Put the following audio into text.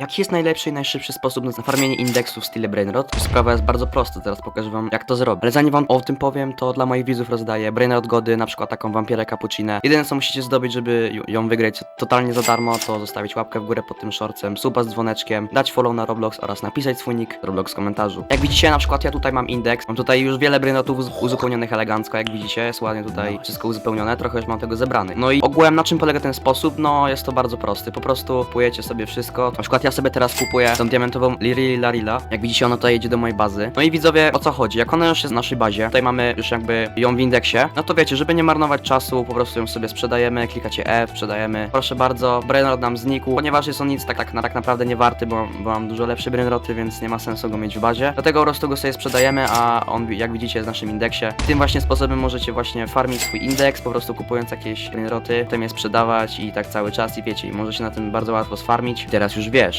Jaki jest najlepszy i najszybszy sposób na farmienie indeksu w stile Brainrot? Sprawa jest bardzo prosta, teraz pokażę wam jak to zrobić. Ale zanim wam o tym powiem, to dla moich widzów rozdaję Brainrot Gody, na przykład taką wampirę cappuccinę. Jedyne co musicie zdobyć, żeby ją- wygrać totalnie za darmo, to zostawić łapkę w górę pod tym shortcem, suba z dzwoneczkiem, dać follow na Roblox oraz napisać swój nick Roblox w komentarzu. Jak widzicie, na przykład ja tutaj mam indeks, mam tutaj już wiele Brainrotów uz- uzupełnionych elegancko, jak widzicie, jest ładnie tutaj wszystko uzupełnione, trochę już mam tego zebrany. No i ogółem na czym polega ten sposób? No jest to bardzo prosty, po prostu kupujecie sobie wszystko. Na przykład ja sobie teraz kupuję tą diamentową Liri Larila, jak widzicie ona tutaj jedzie do mojej bazy. No i widzowie, o co chodzi? Jak ona już jest w naszej bazie, tutaj mamy już jakby ją w indeksie, no to wiecie, żeby nie marnować czasu, po prostu ją sobie sprzedajemy, klikacie F, sprzedajemy. Proszę bardzo, Brainrot nam znikł, ponieważ jest on nic tak, tak, tak naprawdę nie warty, bo, bo mam dużo lepsze Brainroty, więc nie ma sensu go mieć w bazie. Dlatego po prostu go sobie sprzedajemy, a on jak widzicie jest w naszym indeksie. Tym właśnie sposobem możecie właśnie farmić swój indeks, po prostu kupując jakieś Brainroty, potem je sprzedawać i tak cały czas i wiecie, i możecie na tym bardzo łatwo sfarmić. Teraz już wiesz,